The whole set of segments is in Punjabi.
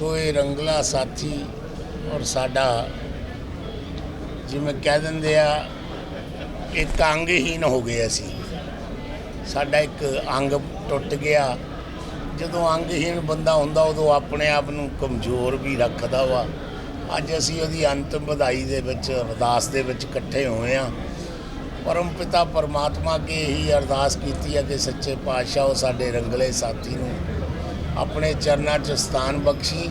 ਕੋਈ ਰੰਗਲਾ ਸਾਥੀ ਔਰ ਸਾਡਾ ਜਿਵੇਂ ਕਹਿ ਦਿੰਦੇ ਆ ਇੱਕ ਅੰਗਹੀਨ ਹੋ ਗਏ ਅਸੀਂ। ਸਾਡਾ ਇੱਕ ਅੰਗ ਟੁੱਟ ਗਿਆ। ਜਦੋਂ ਅੰਗਹੀਨ ਬੰਦਾ ਹੁੰਦਾ, ਉਦੋਂ ਆਪਣੇ ਆਪ ਨੂੰ ਕਮਜ਼ੋਰ ਵੀ ਰੱਖਦਾ ਵਾ। ਅੱਜ ਅਸੀਂ ਉਹਦੀ ਅੰਤਮ ਵਧਾਈ ਦੇ ਵਿੱਚ, ਅਰਦਾਸ ਦੇ ਵਿੱਚ ਇਕੱਠੇ ਹੋਏ ਆ। ਪਰਮ ਪਿਤਾ ਪਰਮਾਤਮਾ ਅੱਗੇ ਇਹੀ ਅਰਦਾਸ ਕੀਤੀ ਹੈ ਕਿ ਸੱਚੇ ਪਾਤਸ਼ਾਹ ਉਹ ਸਾਡੇ ਰੰਗਲੇ ਸਾਥੀ ਨੂੰ ਆਪਣੇ ਚਰਨਾਂ 'ਚ ਸਥਾਨ ਬਖਸ਼ੀ,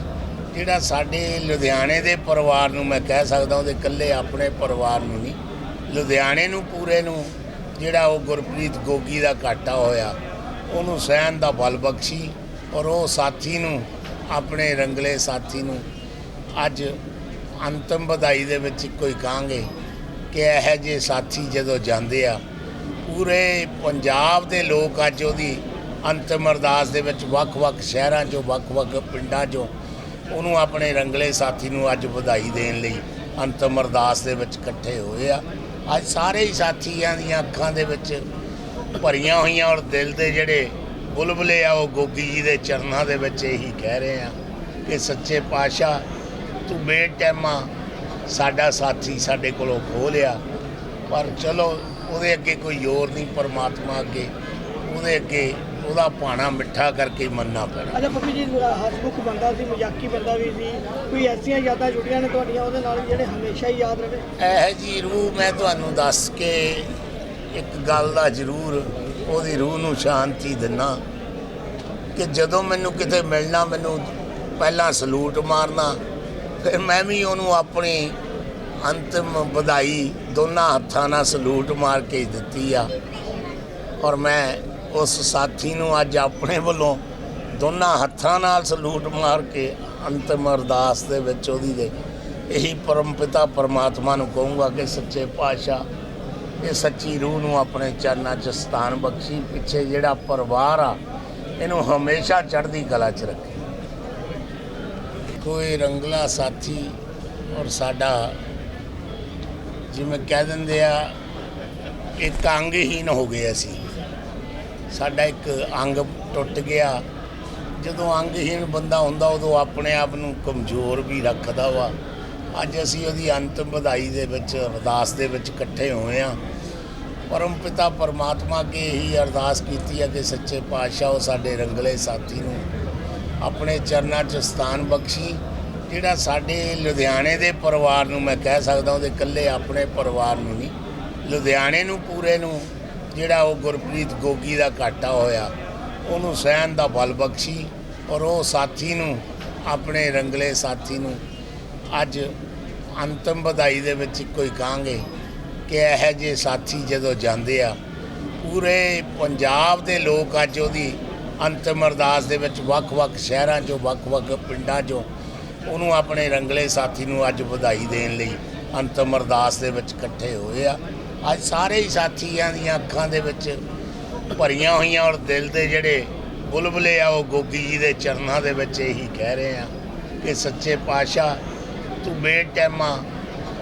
ਜਿਹੜਾ ਸਾਡੇ ਲੁਧਿਆਣੇ ਦੇ ਪਰਿਵਾਰ ਨੂੰ ਮੈਂ ਕਹਿ ਸਕਦਾ ਉਹਦੇ ਇਕੱਲੇ ਆਪਣੇ ਪਰਿਵਾਰ ਨੂੰ ਨਹੀਂ, ਲੁਧਿਆਣੇ ਨੂੰ ਪੂਰੇ ਨੂੰ, ਜਿਹੜਾ ਉਹ ਗੁਰਪ੍ਰੀਤ ਗੋਗੀ ਦਾ ਘਾਟਾ ਹੋਇਆ, ਉਹਨੂੰ ਸਹਿਣ ਦਾ ਬਲ ਬਖਸ਼ੀ ਔਰ ਉਹ ਸਾਥੀ ਨੂੰ, ਆਪਣੇ ਰੰਗਲੇ ਸਾਥੀ ਨੂੰ ਅੱਜ ਅੰਤਮ ਵਧਾਈ ਦੇ ਵਿੱਚ ਕੋਈ ਕਹਾਂਗੇ ਕਿ ਇਹ ਜੇ ਸਾਥੀ ਜਦੋਂ ਜਾਂਦੇ ਆ, ਪੂਰੇ ਪੰਜਾਬ ਦੇ ਲੋਕ ਅੱਜ ਉਹਦੀ ਅੰਤਮ ਅਰਦਾਸ ਦੇ ਵਿੱਚ ਵੱਖ-ਵੱਖ ਸ਼ਹਿਰਾਂ 'ਚੋਂ, ਵੱਖ-ਵੱਖ ਪਿੰਡਾਂ 'ਚੋਂ ਉਹਨੂੰ ਆਪਣੇ ਰੰਗਲੇ ਸਾਥੀ ਨੂੰ ਅੱਜ ਵਧਾਈ ਦੇਣ ਲਈ ਅੰਤਮ ਅਰਦਾਸ ਦੇ ਵਿੱਚ ਇਕੱਠੇ ਹੋਏ ਆ। ਅੱਜ ਸਾਰੇ ਹੀ ਸਾਥੀਆਂ ਦੀਆਂ ਅੱਖਾਂ ਦੇ ਵਿੱਚ ਭਰੀਆਂ ਹੋਈਆਂ ਔਰ ਦਿਲ ਦੇ ਜਿਹੜੇ ਬੁਲਬੁਲੇ ਆ, ਉਹ ਗੋਗੀ ਜੀ ਦੇ ਚਰਨਾਂ ਦੇ ਵਿੱਚ ਇਹੀ ਕਹਿ ਰਹੇ ਆ ਕਿ ਸੱਚੇ ਪਾਤਸ਼ਾਹ, ਤੂੰ ਬੇਟੈਮਾ ਸਾਡਾ ਸਾਥੀ ਸਾਡੇ ਕੋਲੋਂ ਖੋਹ ਲਿਆ। ਪਰ ਚਲੋ, ਉਹਦੇ ਅੱਗੇ ਕੋਈ ਜ਼ੋਰ ਨਹੀਂ, ਪਰਮਾਤਮਾ ਅੱਗੇ, ਉਹਦੇ ਅੱਗੇ ਉਹਦਾ ਪਾਣਾ ਮਿੱਠਾ ਕਰਕੇ ਮੰਨਣਾ ਪੈਣਾ। ਅੱਛਾ ਪੱਪੀ ਜੀ ਹਸਮੁਖ ਬੰਦਾ ਸੀ ਮਜ਼ਾਕੀ ਬੰਦਾ ਵੀ ਸੀ। ਕੋਈ ਐਸੀਆਂ ਯਾਦਾਂ ਜੁੜੀਆਂ ਨੇ ਤੁਹਾਡੀਆਂ ਉਹਦੇ ਨਾਲ ਜਿਹੜੇ ਹਮੇਸ਼ਾ ਹੀ ਯਾਦ ਰਹੇ? ਇਹ ਜੀ ਰੂਹ ਮੈਂ ਤੁਹਾਨੂੰ ਦੱਸ ਕੇ ਇੱਕ ਗੱਲ ਦਾ ਜ਼ਰੂਰ ਉਹਦੀ ਰੂਹ ਨੂੰ ਸ਼ਾਂਤੀ ਦਿੰਨਾ ਕਿ ਜਦੋਂ ਮੈਨੂੰ ਕਿਤੇ ਮਿਲਣਾ ਮੈਨੂੰ ਪਹਿਲਾਂ ਸਲੂਟ ਮਾਰਨਾ ਫਿਰ ਮੈਂ ਵੀ ਉਹਨੂੰ ਆਪਣੀ ਅੰਤਿਮ ਵਧਾਈ ਦੋਨਾਂ ਹੱਥਾਂ ਨਾਲ ਸਲੂਟ ਮਾਰ ਕੇ ਦਿੱਤੀ ਆ। ਔਰ ਮੈਂ ਉਸ ਸਾਥੀ ਨੂੰ ਅੱਜ ਆਪਣੇ ਵੱਲੋਂ ਦੋਨਾਂ ਹੱਥਾਂ ਨਾਲ ਸਲੂਟ ਮਾਰ ਕੇ ਅੰਤਿਮ ਅਰਦਾਸ ਦੇ ਵਿੱਚ ਉਹਦੀ ਦੇ ਇਹੀ ਪਰਮ ਪਿਤਾ ਪਰਮਾਤਮਾ ਨੂੰ ਕਹੂੰਗਾ ਕਿ ਸੱਚੇ ਪਾਤਸ਼ਾਹ, ਇਹ ਸੱਚੀ ਰੂਹ ਨੂੰ ਆਪਣੇ ਚਰਨਾਂ 'ਚ ਸਥਾਨ ਬਖਸ਼ੀ, ਪਿੱਛੇ ਜਿਹੜਾ ਪਰਿਵਾਰ ਆ, ਇਹਨੂੰ ਹਮੇਸ਼ਾ ਚੜ੍ਹਦੀ ਕਲਾ 'ਚ ਰੱਖੇ। ਕੋਈ ਰੰਗਲਾ ਸਾਥੀ ਔਰ ਸਾਡਾ ਜਿਵੇਂ ਕਹਿ ਦਿੰਦੇ ਆ ਇੱਕ ਅੰਗਹੀਨ ਹੋ ਗਏ ਅਸੀਂ। ਸਾਡਾ ਇੱਕ ਅੰਗ ਟੁੱਟ ਗਿਆ। ਜਦੋਂ ਅੰਗਹੀਣ ਬੰਦਾ ਹੁੰਦਾ, ਉਦੋਂ ਆਪਣੇ ਆਪ ਨੂੰ ਕਮਜ਼ੋਰ ਵੀ ਰੱਖਦਾ ਵਾ। ਅੱਜ ਅਸੀਂ ਉਹਦੀ ਅੰਤਮ ਵਧਾਈ ਦੇ ਵਿੱਚ, ਅਰਦਾਸ ਦੇ ਵਿੱਚ ਇਕੱਠੇ ਹੋਏ ਆ। ਪਰਮ ਪਿਤਾ ਪਰਮਾਤਮਾ ਅੱਗੇ ਇਹੀ ਅਰਦਾਸ ਕੀਤੀ ਹੈ ਕਿ ਸੱਚੇ ਪਾਤਸ਼ਾਹ ਉਹ ਸਾਡੇ ਰੰਗਲੇ ਸਾਥੀ ਨੂੰ ਆਪਣੇ ਚਰਨਾਂ 'ਚ ਸਥਾਨ ਬਖਸ਼ੀ। ਜਿਹੜਾ ਸਾਡੇ ਲੁਧਿਆਣੇ ਦੇ ਪਰਿਵਾਰ ਨੂੰ ਮੈਂ ਕਹਿ ਸਕਦਾ, ਉਹਦੇ ਇਕੱਲੇ ਆਪਣੇ ਪਰਿਵਾਰ ਨੂੰ ਨਹੀਂ, ਲੁਧਿਆਣੇ ਨੂੰ, ਪੂਰੇ ਨੂੰ ਜਿਹੜਾ ਉਹ ਗੁਰਪ੍ਰੀਤ ਗੋਗੀ ਦਾ ਘਾਟਾ ਹੋਇਆ, ਉਹਨੂੰ ਸਹਿਣ ਦਾ ਬਲ ਬਖਸ਼ੀ ਔਰ ਉਹ ਸਾਥੀ ਨੂੰ, ਆਪਣੇ ਰੰਗਲੇ ਸਾਥੀ ਨੂੰ ਅੱਜ ਅੰਤਮ ਵਧਾਈ ਦੇ ਵਿੱਚ ਕੋਈ ਕਹਾਂਗੇ ਕਿ ਇਹ ਜੇ ਸਾਥੀ ਜਦੋਂ ਜਾਂਦੇ ਆ, ਪੂਰੇ ਪੰਜਾਬ ਦੇ ਲੋਕ ਅੱਜ ਉਹਦੀ ਅੰਤਮ ਅਰਦਾਸ ਦੇ ਵਿੱਚ ਵੱਖ-ਵੱਖ ਸ਼ਹਿਰਾਂ 'ਚੋਂ, ਵੱਖ-ਵੱਖ ਪਿੰਡਾਂ 'ਚੋਂ ਉਹਨੂੰ ਆਪਣੇ ਰੰਗਲੇ ਸਾਥੀ ਨੂੰ ਅੱਜ ਵਧਾਈ ਦੇਣ ਲਈ ਅੰਤਮ ਅਰਦਾਸ ਦੇ ਵਿੱਚ ਇਕੱਠੇ ਹੋਏ ਆ। ਅੱਜ ਸਾਰੇ ਹੀ ਸਾਥੀਆਂ ਦੀਆਂ ਅੱਖਾਂ ਦੇ ਵਿੱਚ ਭਰੀਆਂ ਹੋਈਆਂ ਔਰ ਦਿਲ ਦੇ ਜਿਹੜੇ ਬੁਲਬੁਲੇ ਆ, ਉਹ ਗੋਗੀ ਜੀ ਦੇ ਚਰਨਾਂ ਦੇ ਵਿੱਚ ਇਹੀ ਕਹਿ ਰਹੇ ਆ ਕਿ ਸੱਚੇ ਪਾਤਸ਼ਾਹ, ਤੂੰ ਬੇਟੈਮਾ,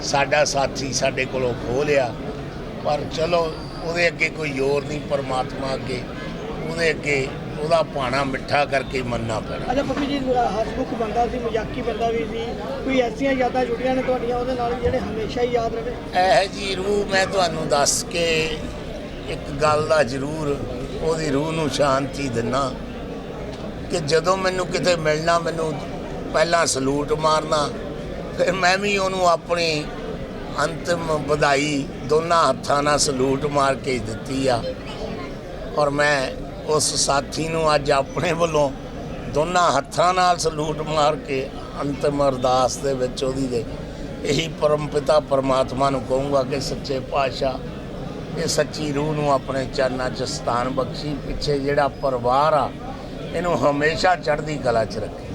ਸਾਡਾ ਸਾਥੀ ਸਾਡੇ ਕੋਲੋਂ ਖੋਹ ਲਿਆ। ਪਰ ਚਲੋ, ਉਹਦੇ ਅੱਗੇ ਕੋਈ ਜ਼ੋਰ ਨਹੀਂ, ਪਰਮਾਤਮਾ ਅੱਗੇ, ਉਹਦੇ ਅੱਗੇ ਉਹਦਾ ਪਾਣਾ ਮਿੱਠਾ ਕਰਕੇ ਮੰਨਣਾ ਪੈਣਾ। ਅੱਛਾ ਪੱਪੀ ਜੀ ਹਸਮੁਖ ਬੰਦਾ ਸੀ ਮਜ਼ਾਕੀ ਬੰਦਾ ਵੀ ਸੀ। ਕੋਈ ਐਸੀਆਂ ਯਾਦਾਂ ਜੁੜੀਆਂ ਨੇ ਤੁਹਾਡੀਆਂ ਉਹਦੇ ਨਾਲ ਜਿਹੜੇ ਹਮੇਸ਼ਾ ਹੀ ਯਾਦ ਰਹੇ? ਇਹ ਜੀ ਰੂਹ ਮੈਂ ਤੁਹਾਨੂੰ ਦੱਸ ਕੇ ਇੱਕ ਗੱਲ ਦਾ ਜ਼ਰੂਰ ਉਹਦੀ ਰੂਹ ਨੂੰ ਸ਼ਾਂਤੀ ਦਿੰਨਾ ਕਿ ਜਦੋਂ ਮੈਨੂੰ ਕਿਤੇ ਮਿਲਣਾ ਮੈਨੂੰ ਪਹਿਲਾਂ ਸਲੂਟ ਮਾਰਨਾ ਫਿਰ ਮੈਂ ਵੀ ਉਹਨੂੰ ਆਪਣੀ ਅੰਤਿਮ ਵਧਾਈ ਦੋਨਾਂ ਹੱਥਾਂ ਨਾਲ ਸਲੂਟ ਮਾਰ ਕੇ ਦਿੱਤੀ ਆ। ਔਰ ਮੈਂ ਉਸ ਸਾਥੀ ਨੂੰ ਅੱਜ ਆਪਣੇ ਵੱਲੋਂ ਦੋਨਾਂ ਹੱਥਾਂ ਨਾਲ ਸਲੂਟ ਮਾਰ ਕੇ ਅੰਤਿਮ ਅਰਦਾਸ ਦੇ ਵਿੱਚ ਉਹਦੀ ਦੇ ਇਹੀ ਪਰਮ ਪਿਤਾ ਪਰਮਾਤਮਾ ਨੂੰ ਕਹੂੰਗਾ ਕਿ ਸੱਚੇ ਪਾਤਸ਼ਾਹ, ਇਹ ਸੱਚੀ ਰੂਹ ਨੂੰ ਆਪਣੇ ਚਰਨਾਂ 'ਚ ਸਥਾਨ ਬਖਸ਼ੀ, ਪਿੱਛੇ ਜਿਹੜਾ ਪਰਿਵਾਰ ਆ, ਇਹਨੂੰ ਹਮੇਸ਼ਾ ਚੜ੍ਹਦੀ ਕਲਾ 'ਚ ਰੱਖੇ।